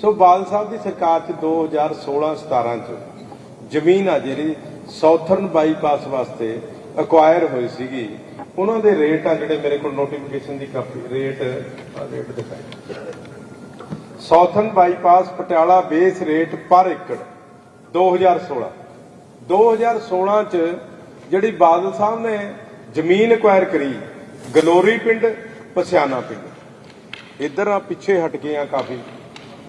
ਸੋ ਬਾਦਲ ਸਾਹਿਬ ਦੀ ਸਰਕਾਰ ਚ 2016-17 ਚ ਜ਼ਮੀਨ ਆ ਜਿਹੜੀ ਸਾਊਥਰਨ ਬਾਈਪਾਸ ਵਾਸਤੇ ਅਕਵਾਇਰ ਹੋਈ ਸੀਗੀ। ਉਹਨਾਂ ਦੇ ਰੇਟ ਆ ਜਿਹੜੇ ਮੇਰੇ ਕੋਲ ਨੋਟੀਫਿਕੇਸ਼ਨ ਦੀ ਕਾਪੀ ਰੇਟ ਰੇਟ ਦਿਖਾਈ। Southern bypass Patiala base rate per ਏਕੜ 2016 2016 ਚ ਜਿਹੜੀ ਬਾਦਲ ਸਾਹਿਬ ਨੇ ਜ਼ਮੀਨ ਅਕਵਾਇਰ ਕਰੀ, ਗਲੋਰੀ ਪਿੰਡ ਪਸਿਆਣਾ ਪਿੰਡ। ਇੱਧਰ ਆ, ਪਿੱਛੇ ਹਟ ਗਏ ਆ ਕਾਫੀ।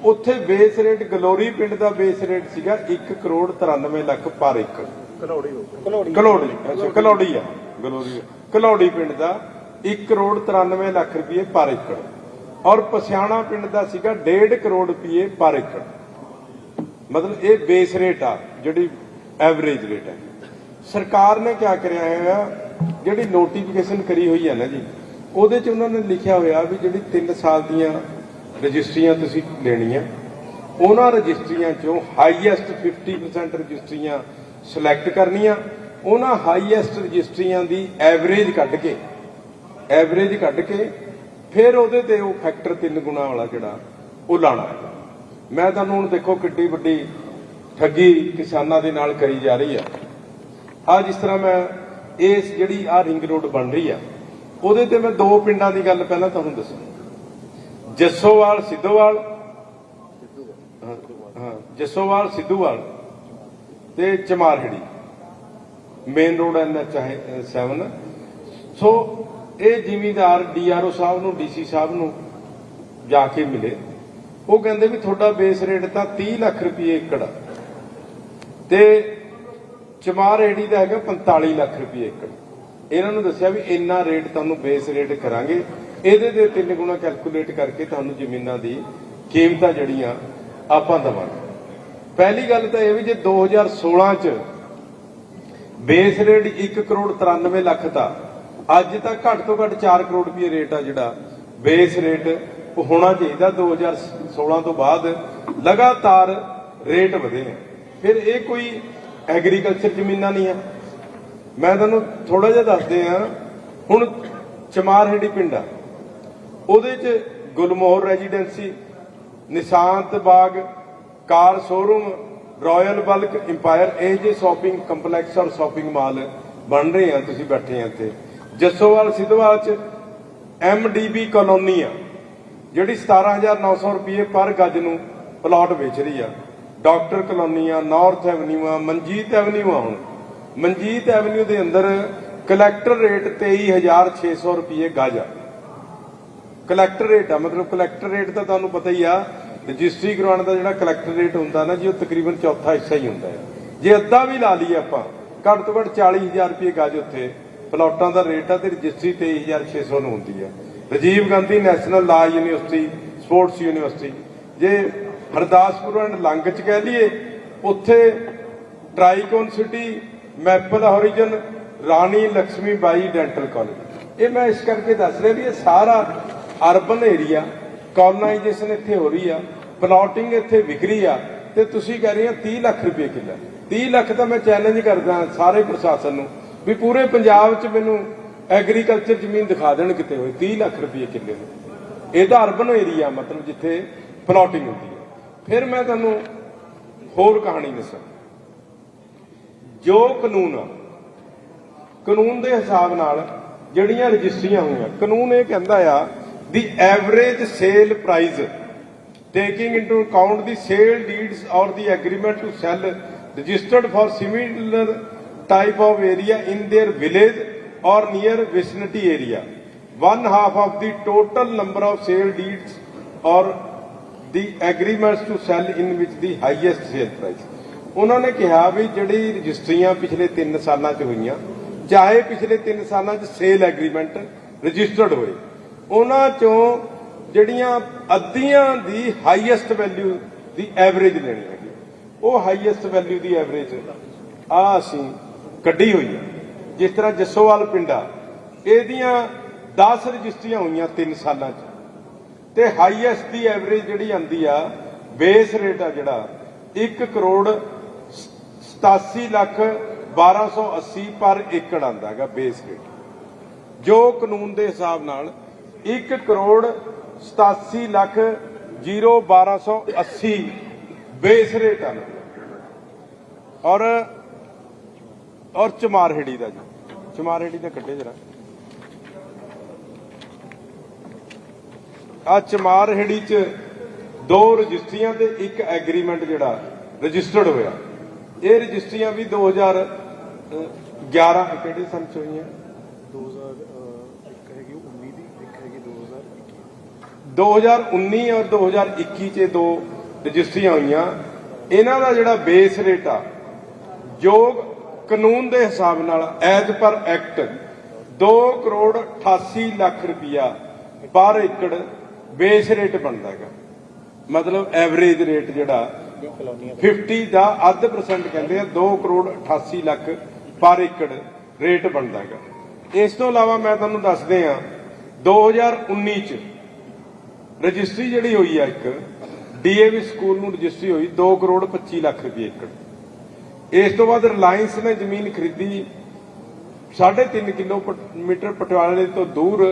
ਉੱਥੇ ਬੇਸ ਰੇਟ ਗਲੋਰੀ ਪਿੰਡ ਦਾ ਬੇਸ ਰੇਟ ਸੀਗਾ 1 ਕਰੋੜ 93 ਲੱਖ ਪਰ ਏਕੜ। ਕਲੋੜੀ ਕਲੋੜੀ ਕਲੋੜੀ ਅੱਛਾ ਕਲੋੜੀ ਆ। ਗਲੋਰੀ ਕਲੋੜੀ ਪਿੰਡ ਦਾ 1 ਕਰੋੜ 93 ਲੱਖ ਰੁਪਏ ਪਰ ਏਕੜ। ਔਰ ਪਸਿਆਣਾ ਪਿੰਡ ਦਾ ਸੀਗਾ 1.5 ਕਰੋੜ ਰੁਪਏ ਪਰ ਏਕੜ। ਮਤਲਬ ਇਹ ਬੇਸ ਰੇਟ ਆ ਜਿਹੜੀ ਐਵਰੇਜ ਰੇਟ ਹੈ ਸਰਕਾਰ ਨੇ ਕੀ ਕਰਿਆ ਹੈ ਜਿਹੜੀ ਨੋਟੀਫਿਕੇਸ਼ਨ ਕਰੀ ਹੋਈ ਹੈ ਨਾ ਜੀ ਉਹਦੇ ਚ ਉਹਨਾਂ ਨੇ ਲਿਖਿਆ ਹੋਇਆ ਵੀ ਜਿਹੜੀ 3 ਸਾਲ ਦੀਆਂ ਰਜਿਸਟਰੀਆਂ ਤੁਸੀਂ ਲੈਣੀਆਂ। ਉਹਨਾਂ ਰਜਿਸਟਰੀਆਂ ਚੋਂ ਹਾਈਐਸਟ 50% ਰਜਿਸਟਰੀਆਂ ਸਿਲੈਕਟ ਕਰਨੀਆਂ। ਉਹਨਾਂ ਹਾਈਐਸਟ ਰਜਿਸਟਰੀਆਂ ਦੀ ਐਵਰੇਜ ਕੱਢ ਕੇ ਐਵਰੇਜ ਕੱਢ ਕੇ ਫਿਰ ਉਹਦੇ ਤੇ ਉਹ ਫੈਕਟਰ 3 ਗੁਣਾ ਵਾਲਾ ਜਿਹੜਾ, ਉਹ ਲਾਣਾ ਮੈਂ ਤੁਹਾਨੂੰ ਹੁਣ ਦੇਖੋ ਕਿੱਡੀ ਵੱਡੀ ਠੱਗੀ ਕਿਸਾਨਾਂ ਦੇ ਨਾਲ ਕਰੀ ਜਾ ਰਹੀ ਆ। ਆ ਜਿਸ ਤਰ੍ਹਾਂ ਮੈਂ ਇਸ ਜਿਹੜੀ ਆ ਰਿੰਗ ਰੋਡ ਬਣ ਰਹੀ ਆ, ਉਹਦੇ ਤੇ ਮੈਂ ਦੋ ਪਿੰਡਾਂ ਦੀ ਗੱਲ ਪਹਿਲਾਂ ਤੁਹਾਨੂੰ ਦੱਸਾਂ। ਜੱਸੋਵਾਲ ਸਿੱਧੋਵਾਲ। ਹਾਂ, ਜੱਸੋਵਾਲ ਸਿੱਧੂਵਾਲ ਤੇ Chamarhedi. Main road NH 7 so ਇਹ ਜ਼ਿਮੀਂਦਾਰ ਡੀਆਰਓ ਸਾਹਿਬ ਨੂੰ ਡੀਸੀ ਸਾਹਿਬ ਨੂੰ ਜਾ ਕੇ ਮਿਲੇ। ਉਹ ਕਹਿੰਦੇ ਵੀ ਤੁਹਾਡਾ ਬੇਸ ਰੇਟ ਤਾਂ 30 ਲੱਖ ਰੁਪਏ ਏਕੜ ਆ। ਤੇ ਚਮਾਰਹੜੀ ਦਾ ਹੈਗਾ 45 ਲੱਖ ਰੁਪਏ ਏਕੜ। ਇਹਨਾਂ ਨੂੰ ਦੱਸਿਆ ਵੀ ਇੰਨਾ ਰੇਟ ਤੁਹਾਨੂੰ ਬੇਸ ਰੇਟ ਕਰਾਂਗੇ। ਇਹਦੇ ਦੇ ਤਿੰਨ ਗੁਣਾ ਕੈਲਕੂਲੇਟ ਕਰਕੇ ਤੁਹਾਨੂੰ ਜ਼ਮੀਨਾਂ ਦੀ ਕੀਮਤਾਂ ਜਿਹੜੀਆਂ ਆਪਾਂ ਦਵਾਂਗੇ। ਪਹਿਲੀ ਗੱਲ ਤਾਂ ਇਹ ਵੀ ਜੇ 2016 ਚ ਬੇਸ ਰੇਟ 1 ਕਰੋੜ 93 ਲੱਖ ਦਾ ਅੱਜ ਤਾਂ ਘੱਟ ਤੋਂ ਘੱਟ 4 ਕਰੋੜ ਰੁਪਏ ਰੇਟ ਆ ਜਿਹੜਾ ਬੇਸ ਰੇਟ ਹੋਣਾ ਚਾਹੀਦਾ 2016 ਤੋਂ ਬਾਅਦ। ਲਗਾਤਾਰ ਰੇਟ ਵਧੇ ਆ ਫਿਰ ਇਹ ਕੋਈ ਐਗਰੀਕਲਚਰ ਜ਼ਮੀਨਾਂ ਨਹੀਂ ਆ। ਮੈਂ ਤੁਹਾਨੂੰ ਥੋੜਾ ਜਿਹਾ ਦੱਸਦੇ ਆ ਹੁਣ ਚਮਾਰਹੇੜੀ ਪਿੰਡ ਆ। ਉਹਦੇ ਚ Gulmohar residency, Nishant Bagh, car showroom, royal bulk empire, ਇਹ ਜੇ ਸ਼ਾਪਿੰਗ ਕੰਪਲੈਕਸ ਔਰ ਸ਼ਾਪਿੰਗ ਮਾਲ ਬਣ ਰਹੇ ਆ, ਤੁਸੀਂ ਬੈਠੇ ਆ ਇੱਥੇ। ਜੱਸੋਵਾਲ ਸਿੱਧਵਾਲ ਚ ਐਮਡੀਬੀ ਕਲੋਨੀ ਆ, ਜਿਹੜੀ 17900 ਰੁਪਏ ਪਰ ਗੱਜ ਨੂੰ ਪਲਾਟ ਵੇਚ ਰਹੀ ਆ। ਡਾਕਟਰ ਕਲੋਨੀ ਆ ਨਾਰਥ ਐਵਨਿਊ ਆ ਮਨਜੀਤ ਐਵਨਿਊ ਆ ਹੁਣ। ਮਨਜੀਤ ਐਵਨਿਊ ਦੇ ਅੰਦਰ ਕਲੈਕਟਰ ਰੇਟ 23600 ਰੁਪਏ ਗੱਜ ਆ। ਕਲੈਕਟਰ ਰੇਟ ਆ। ਮਤਲਬ ਕਲੈਕਟਰ ਰੇਟ ਤਾਂ ਤੁਹਾਨੂੰ ਪਤਾ ਹੀ ਆ ਰਜਿਸਟਰੀ ਕਰਵਾਉਣ ਦਾ ਜਿਹੜਾ ਕਲੈਕਟਰ ਰੇਟ ਹੁੰਦਾ ਨਾ ਜੀ, ਉਹ ਤਕਰੀਬਨ ਚੌਥਾ ਹਿੱਸਾ ਹੀ ਹੁੰਦਾ ਹੈ। ਜੇ ਅੱਧਾ ਵੀ ਲਾ ਲਈਏ ਆਪਾਂ, ਘੱਟ ਤੋਂ ਘੱਟ 40000 ਰੁਪਏ ਗੱਜ ਉੱਥੇ। ਪਲਾਟਾਂ ਦਾ ਰੇਟ ਆ ਤੇ ਰਜਿਸਟਰੀ 23600 ਨੂੰ ਹੁੰਦੀ ਆ। Rajiv Gandhi national law university, sports university. ਜੇ ਹਰਦਾਸਪੁਰ ਐਂਡ ਲੰਗ ਚ ਕਹਿ ਲਈਏ, ਉੱਥੇ Tricon city, maple horizon Rani Laxmi Bai dental college. ਇਹ ਮੈਂ ਇਸ ਕਰਕੇ ਦੱਸ ਰਿਹਾ ਵੀ ਇਹ ਸਾਰਾ ਅਰਬਨ ਏਰੀਆ ਕਲੋਨਾਈਜੇਸ਼ਨ ਇੱਥੇ ਹੋ ਰਹੀ ਆ ਪਲਾਟਿੰਗ ਇੱਥੇ ਵਿਕ ਰਹੀ ਆ, ਤੇ ਤੁਸੀਂ ਕਹਿ ਰਹੇ ਹੋ 30 ਲੱਖ ਰੁਪਏ ਕਿੱਲਾ। 30 ਲੱਖ ਤਾਂ ਮੈਂ ਚੈਲੰਜ ਕਰਦਾ ਸਾਰੇ ਪ੍ਰਸ਼ਾਸਨ ਨੂੰ ਵੀ ਪੂਰੇ ਪੰਜਾਬ 'ਚ ਮੈਨੂੰ ਐਗਰੀਕਲਚਰ ਜ਼ਮੀਨ ਦਿਖਾ ਦੇਣ ਕਿਤੇ ਹੋਏ 30 ਲੱਖ ਰੁਪਏ ਕਿੱਲੇ ਨੂੰ। ਇਹ ਤਾਂ ਅਰਬਨ ਏਰੀਆ ਮਤਲਬ ਜਿੱਥੇ ਪਲਾਟਿੰਗ ਹੁੰਦੀ ਹੈ ਫਿਰ ਮੈਂ ਤੁਹਾਨੂੰ ਹੋਰ ਕਹਾਣੀ ਦੱਸਾਂ। ਜੋ ਕਾਨੂੰਨ ਆ, ਕਾਨੂੰਨ ਦੇ ਹਿਸਾਬ ਨਾਲ ਜਿਹੜੀਆਂ ਰਜਿਸਟਰੀਆਂ ਹੋਈਆਂ, ਕਾਨੂੰਨ ਇਹ ਕਹਿੰਦਾ ਆ the average sale price taking into account the sale deeds or the agreement to sell registered for similar type of area in their village or near vicinity area one half of the total number of sale deeds or the agreements to sell in which the highest sale price ਉਹਨਾਂ ਨੇ ਕਿਹਾ ਵੀ ਜਿਹੜੀ ਰਜਿਸਟਰੀਆਂ ਪਿਛਲੇ 3 ਸਾਲਾਂ 'ਚ ਹੋਈਆਂ ਚਾਹੇ ਪਿਛਲੇ 3 ਸਾਲਾਂ 'ਚ ਸੇਲ ਐਗਰੀਮੈਂਟ ਰਜਿਸਟਰਡ ਹੋਏ ਉਹਨਾਂ 'ਚੋਂ ਜਿਹੜੀਆਂ ਅੱਧੀਆਂ ਦੀ ਹਾਈਐਸਟ ਵੈਲਿਊ ਦੀ ਐਵਰੇਜ ਲੈਣੀ ਹੈਗੀ। ਉਹ ਹਾਈਐਸਟ ਵੈਲਿਊ ਦੀ ਐਵਰੇਜ ਆ ਅਸੀਂ ਕੱਢੀ ਹੋਈ ਹੈ ਜਿਸ ਤਰ੍ਹਾਂ ਜੱਸੋਵਾਲ ਪਿੰਡਾ, ਇਹਦੀਆਂ 10 ਰਜਿਸਟਰੀਆਂ ਹੋਈਆਂ 3 ਸਾਲਾਂ 'ਚ। ਤੇ ਹਾਈਐਸਟ ਦੀ ਐਵਰੇਜ ਜਿਹੜੀ ਆਂਦੀ ਆ ਬੇਸ ਰੇਟ ਆ ਜਿਹੜਾ 1 ਕਰੋੜ 87 ਲੱਖ 1280 ਪਰ ਏਕੜ ਆਂਦਾ ਹੈਗਾ ਬੇਸ ਰੇਟ ਜੋ ਕਾਨੂੰਨ ਦੇ ਹਿਸਾਬ ਨਾਲ 1 ਕਰੋੜ 87 ਲੱਖ 01280 ਬੇਸ ਰੇਟ ਆ ਔਰ ਔਰ ਚਮਾਰਹੇੜੀ ਦਾ ਜੀ। ਚਮਾਰਹੇੜੀ ਦਾ ਕੱਢੇ ਜਰਾ। ਆ ਚਮਾਰਹੇੜੀ ਚ ਦੋ ਰਜਿਸਟਰੀਆਂ ਤੇ ਇੱਕ ਐਗਰੀਮੈਂਟ ਜਿਹੜਾ ਰਜਿਸਟਰਡ ਹੋਇਆ। ਇਹ ਰਜਿਸਟਰੀਆਂ ਵੀ 2011 ਕਿਹੜੇ ਸੰਨ ਚ ਹੋਈਆਂ? 2000 ਇੱਕ ਹੈਗੀ 19 ਦੀ ਇੱਕ ਹੈਗੀ 2021 2019 ਔਰ 2021 ਚ ਇਹ ਦੋ ਰਜਿਸਟਰੀਆਂ ਹੋਈਆਂ। ਇਹਨਾਂ ਦਾ ਜਿਹੜਾ ਬੇਸ ਰੇਟ ਆ, ਯੋਗ ਕਾਨੂੰਨ ਦੇ ਹਿਸਾਬ ਨਾਲ as per act 2 crore 88 lakh ਰੁਪਇਆ ਪਰ ਏਕੜ ਬੇਸ ਰੇਟ ਬਣਦਾ ਹੈਗਾ। ਮਤਲਬ ਐਵਰੇਜ ਰੇਟ ਜਿਹੜਾ ਕਲੋਨੀਆਂ 50 ਦਾ ਅੱਧ ਪਰਸੈਂਟ ਕਹਿੰਦੇ ਆ 2 ਕਰੋੜ 88 ਲੱਖ ਪਰ ਏਕੜ ਰੇਟ ਬਣਦਾ ਹੈਗਾ। ਇਸ ਤੋਂ ਇਲਾਵਾ ਮੈਂ ਤੁਹਾਨੂੰ ਦੱਸਦੇ ਆ 2019 ਚ ਰਜਿਸਟਰੀ ਜਿਹੜੀ ਹੋਈ ਆ ਇੱਕ, ਡੀਏਵੀ ਸਕੂਲ ਨੂੰ ਰਜਿਸਟਰੀ ਹੋਈ 2 ਕਰੋੜ 25 ਲੱਖ ਰੁਪਏ ਏਕੜ। ਇਸ ਤੋਂ ਬਾਅਦ ਰਿਲਾਇੰਸ ਨੇ ਜ਼ਮੀਨ ਖਰੀਦੀ 3.5 ਕਿਲੋਮੀਟਰ ਪਟਿਆਲੇ ਤੋਂ ਦੂਰ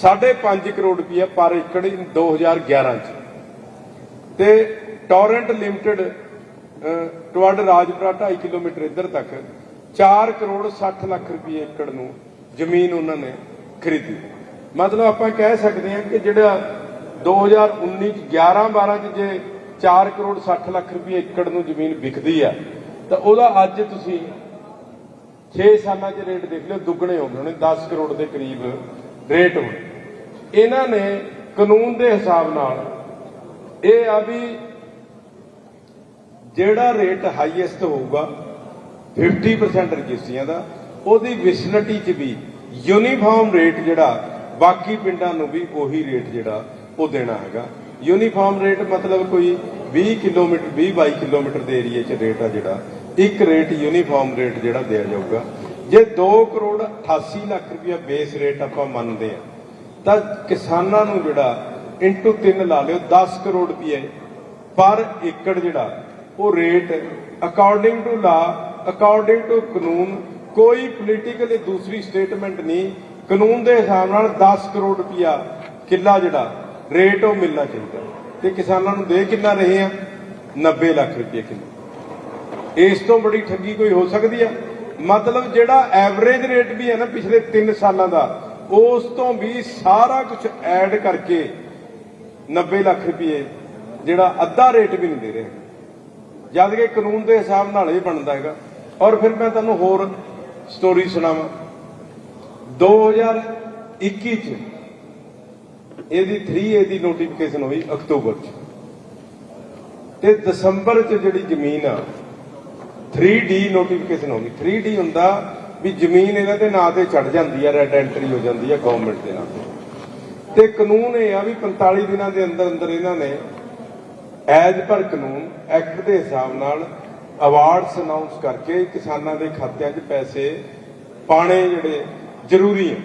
5.5 ਕਰੋੜ ਰੁਪਏ ਪਰ ਏਕੜ 2011 ਚ। ਤੇ ਟੋਰੈਂਟ ਲਿਮਟਿਡ ਟਵਡ ਰਾਜਪੁਰਾ 2.5 ਕਿਲੋਮੀਟਰ ਇੱਧਰ ਤੱਕ 4 ਕਰੋੜ 60 ਲੱਖ ਰੁਪਏ ਏਕੜ ਨੂੰ ਜ਼ਮੀਨ ਉਹਨਾਂ ਨੇ ਖਰੀਦੀ। ਮਤਲਬ ਆਪਾਂ ਕਹਿ ਸਕਦੇ ਹਾਂ ਕਿ ਜਿਹੜਾ 2019 ਚ 11 12 ਚ ਜੇ 4 ਕਰੋੜ 60 ਲੱਖ ਰੁਪਏ ਏਕੜ ਨੂੰ ਜ਼ਮੀਨ ਵਿਕਦੀ ਆ, ਤਾਂ ਉਹਦਾ ਅੱਜ ਤੁਸੀਂ 6 ਸਾਲਾਂ 'ਚ ਰੇਟ ਦੇਖ ਲਿਓ, ਦੁੱਗਣੇ ਹੋ ਗਏ ਹੋਣੇ 10 ਕਰੋੜ ਦੇ ਕਰੀਬ ਰੇਟ ਹੋ ਇਹਨਾਂ ਨੇ ਕਾਨੂੰਨ ਦੇ ਹਿਸਾਬ ਨਾਲ ਇਹ ਆ ਵੀ ਜਿਹੜਾ ਰੇਟ ਹਾਈਐਸਟ ਹੋਊਗਾ 50% ਰਜਿਸਟਰੀਆਂ ਦਾ, ਉਹਦੀ ਵਿਸਨਟੀ 'ਚ ਵੀ ਯੂਨੀਫਾਰਮ ਰੇਟ ਜਿਹੜਾ, ਬਾਕੀ ਪਿੰਡਾਂ ਨੂੰ ਵੀ ਉਹੀ ਰੇਟ ਜਿਹੜਾ ਉਹ ਦੇਣਾ ਹੈਗਾ। ਯੂਨੀਫਾਰਮ ਰੇਟ ਮਤਲਬ ਕੋਈ 20 ਕਿਲੋਮੀਟਰ 20 ਬਾਈ ਕਿਲੋਮੀਟਰ ਦੇ ਏਰੀਏ 'ਚ ਰੇਟ ਆ ਜਿਹੜਾ। ਇੱਕ ਰੇਟ ਯੂਨੀਫਾਰਮ ਰੇਟ ਜਿਹੜਾ ਦਿਆ ਜਾਊਗਾ। ਜੇ 2 ਕਰੋੜ 88 ਲੱਖ ਰੁਪਇਆ ਬੇਸ ਰੇਟ ਆਪਾਂ ਮੰਨਦੇ ਆ, ਤਾਂ ਕਿਸਾਨਾਂ ਨੂੰ ਜਿਹੜਾ ਇਨਟੂ 3 ਲਾ ਲਿਓ 10 ਕਰੋੜ ਰੁਪਏ ਪਰ ਏਕੜ ਜਿਹੜਾ, ਉਹ rate according to law according to ਕਾਨੂੰਨ, ਕੋਈ ਪੋਲੀਟੀਕਲੀ ਦੂਸਰੀ ਸਟੇਟਮੈਂਟ ਨਹੀਂ। ਕਾਨੂੰਨ ਦੇ ਹਿਸਾਬ ਨਾਲ 10 ਕਰੋੜ ਰੁਪਇਆ ਕਿੱਲਾ ਜਿਹੜਾ ਰੇਟ ਉਹ ਮਿਲਣਾ ਚਾਹੀਦਾ। ਤੇ ਕਿਸਾਨਾਂ ਨੂੰ ਦੇ ਕਿੰਨਾ ਰਹੇ ਆ? 90 ਲੱਖ ਰੁਪਏ ਕਿਲੋ। ਇਸ ਤੋਂ ਬੜੀ ਠੱਗੀ ਕੋਈ ਹੋ ਸਕਦੀ ਆ? ਮਤਲਬ ਜਿਹੜਾ ਐਵਰੇਜ ਰੇਟ ਵੀ ਹੈ ਨਾ ਪਿਛਲੇ 3 ਸਾਲਾਂ ਦਾ, ਉਸ ਤੋਂ ਵੀ ਸਾਰਾ ਕੁਝ ਐਡ ਕਰਕੇ 90 ਲੱਖ ਰੁਪਏ ਜਿਹੜਾ ਅੱਧਾ ਰੇਟ ਵੀ ਨਹੀਂ ਦੇ ਰਿਹਾ। ਜਦ ਕਿ ਕਾਨੂੰਨ ਦੇ ਹਿਸਾਬ ਨਾਲ ਇਹ ਬਣਦਾ ਹੈਗਾ। ਔਰ ਫਿਰ ਮੈਂ ਤੁਹਾਨੂੰ ਹੋਰ ਸਟੋਰੀ ਸੁਣਾਵਾਂ। 2021 ਚ ਇਹਦੀ 3A ਦੀ ਨੋਟੀਫਿਕੇਸ਼ਨ ਹੋਈ ਅਕਤੂਬਰ ਚ। ਤੇ ਦਸੰਬਰ ਚ ਜਿਹੜੀ ਜ਼ਮੀਨ ਆ 3D ਨੋਟੀਫਿਕੇਸ਼ਨ ਹੋ ਗਈ। 3D ਹੁੰਦਾ ਵੀ ਜ਼ਮੀਨ ਇਹਨਾਂ ਦੇ ਨਾਂ ਤੇ ਚੜ ਜਾਂਦੀ ਆ ਰੈਡ ਐਂਟਰੀ ਹੋ ਜਾਂਦੀ ਆ ਗਵਰਨਮੈਂਟ ਦੇ ਨਾਂ ਤੇ। ਕਾਨੂੰਨ ਇਹ ਆ ਵੀ 45 ਦਿਨਾਂ ਦੇ ਅੰਦਰ ਅੰਦਰ ਇਹਨਾਂ ਨੇ ਐਜ਼ ਪਰ ਕਾਨੂੰਨ ਐਕਟ ਦੇ ਹਿਸਾਬ ਨਾਲ ਅਵਾਰਡਸ ਅਨਾਉਂਸ ਕਰਕੇ ਕਿਸਾਨਾਂ ਦੇ ਖਾਤਿਆਂ 'ਚ ਪੈਸੇ ਪਾਣੇ ਜਿਹੜੇ ਜ਼ਰੂਰੀ ਆ।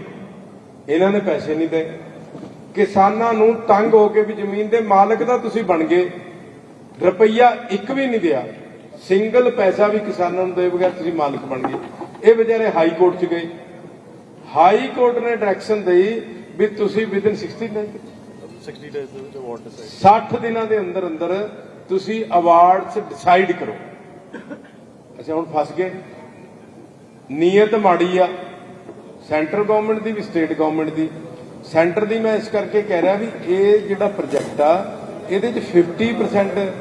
ਇਹਨਾਂ ਨੇ ਪੈਸੇ ਨਹੀਂ ਦੇ ਕਿਸਾਨਾਂ ਨੂੰ ਤੰਗ ਹੋ ਕੇ ਵੀ ਜ਼ਮੀਨ ਦੇ ਮਾਲਕ ਦਾ ਤੁਸੀਂ ਬਣ ਗਏ। ਰੁਪਈਆ ਇੱਕ ਵੀ ਨਹੀਂ ਦਿਆ। ਸਿੰਗਲ ਪੈਸਾ ਵੀ ਕਿਸਾਨਾਂ ਨੂੰ ਦੇ ਬਗੈਰ ਤੁਸੀਂ ਮਾਲਕ ਬਣ ਗਏ। ਇਹ ਵਿਚਾਰੇ ਹਾਈ ਕੋਰਟ 'ਚ ਗਏ। ਹਾਈ ਕੋਰਟ ਨੇ ਡਾਇਰੈਕਸ਼ਨ ਦੇਈ ਵੀ ਤੁਸੀਂ ਵਿਦਿਨ 60 ਡੇਜ਼ 60 ਡੇਜ਼ ਦੇ ਵਿੱਚ ਅਵਾਰਡ ਡਿਸਾਈਡ 60 ਦਿਨਾਂ ਦੇ ਅੰਦਰ ਅੰਦਰ ਤੁਸੀਂ ਅਵਾਰਡਸ ਡਿਸਾਈਡ ਕਰੋ। ਅੱਛਾ ਹੁਣ ਫਸ ਗਏ। ਨੀਅਤ ਮਾੜੀ ਆ। ਸੈਂਟਰ ਗਵਰਨਮੈਂਟ ਦੀ ਵੀ ਸਟੇਟ ਗਵਰਨਮੈਂਟ ਦੀ। ਸੈਂਟਰ ਦੀ ਮੈਂ ਇਸ ਕਰਕੇ ਕਹਿ ਰਿਹਾ ਵੀ ਇਹ ਜਿਹੜਾ ਪ੍ਰੋਜੈਕਟ ਆ, ਇਹਦੇ ਚ 50%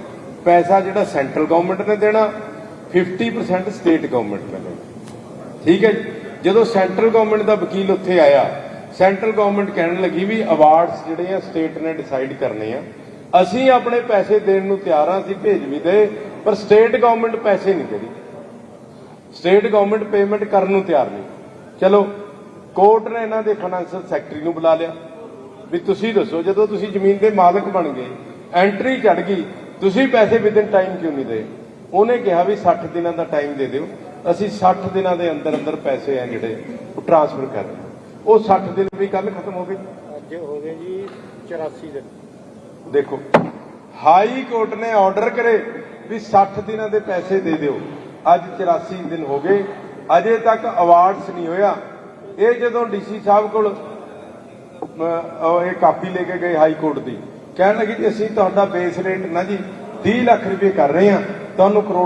ਪੈਸਾ ਜਿਹੜਾ ਸੈਂਟਰਲ ਗਵਰਨਮੈਂਟ ਨੇ ਦੇਣਾ 50% ਸਟੇਟ ਗਵਰਨਮੈਂਟ ਨੇ ਦੇਣਾ। ਠੀਕ ਹੈ ਜਦੋਂ ਸੈਂਟਰਲ ਗਵਰਨਮੈਂਟ ਦਾ ਵਕੀਲ ਉੱਥੇ ਆਇਆ, ਸੈਂਟਰਲ ਗਵਰਨਮੈਂਟ ਕਹਿਣ ਲੱਗੀ ਵੀ ਅਵਾਰਡਸ ਜਿਹੜੇ ਆ ਸਟੇਟ ਨੇ ਡਿਸਾਈਡ ਕਰਨੇ ਆ। ਅਸੀਂ ਆਪਣੇ ਪੈਸੇ ਦੇਣ ਨੂੰ ਤਿਆਰ ਆ, ਅਸੀਂ ਭੇਜ ਵੀ ਦੇ, ਪਰ ਸਟੇਟ ਗਵਰਨਮੈਂਟ ਪੈਸੇ ਨਹੀਂ ਦੇ ਰਹੀ ਸਟੇਟ ਗਵਰਨਮੈਂਟ ਪੇਮੈਂਟ ਕਰਨ ਨੂੰ ਤਿਆਰ ਨਹੀਂ। ਚਲੋ ਕੋਰਟ ਨੇ ਇਹਨਾਂ ਦੇ ਫਾਈਨੈਂਸ਼ੀਅਲ ਸੈਕਟਰੀ ਨੂੰ ਬੁਲਾ ਲਿਆ। ਵੀ ਤੁਸੀਂ ਦੱਸੋ ਜਦੋਂ ਤੁਸੀਂ ਜ਼ਮੀਨ ਦੇ ਮਾਲਕ ਬਣ ਗਏ ਐਂਟਰੀ ਚੜ ਗਈ ਤੁਸੀਂ ਪੈਸੇ ਵਿਦਿਨ ਟਾਈਮ ਕਿਉਂ ਨਹੀਂ ਦੇ ਉਹਨੇ ਕਿਹਾ ਵੀ 60 ਦਿਨਾਂ ਦਾ ਟਾਈਮ ਦੇ ਦਿਓ ਅਸੀਂ 60 ਦਿਨਾਂ ਦੇ ਅੰਦਰ ਅੰਦਰ ਪੈਸੇ ਆ ਜਿਹੜੇ ਉਹ ਟ੍ਰਾਂਸਫਰ ਕਰ। ਉਹ 60 ਦਿਨ ਵੀ ਕੱਲ ਖਤਮ ਹੋ ਗਏ। ਅੱਜ ਹੋ ਗਏ ਜੀ 84 ਦਿਨ। ਦੇਖੋ ਹਾਈ ਕੋਰਟ ਨੇ ਆਰਡਰ ਕਰੇ ਵੀ 60 ਦਿਨਾਂ ਦੇ ਪੈਸੇ ਦੇ ਦਿਓ। ਅੱਜ 84 ਦਿਨ ਹੋ ਗਏ ਅਜੇ ਤੱਕ ਅਵਾਰਡਸ ਨਹੀਂ ਹੋਇਆ। ਇਹ ਜਦੋਂ ਡੀਸੀ ਸਾਹਿਬ ਕੋਲ ਇਹ ਕਾਪੀ ਲੈ ਕੇ ਗਏ ਹਾਈ ਕੋਰਟ ਦੀ, ਕਹਿਣ ਲੱਗੀ ਜੀ ਅਸੀਂ ਤੁਹਾਡਾ ਬੇਸ ਰੇਟ ਨਾ ਜੀ 30 ਲੱਖ ਰੁਪਏ ਕਰ ਰਹੇ ਹਾਂ, ਤੁਹਾਨੂੰ ਕਰੋੜ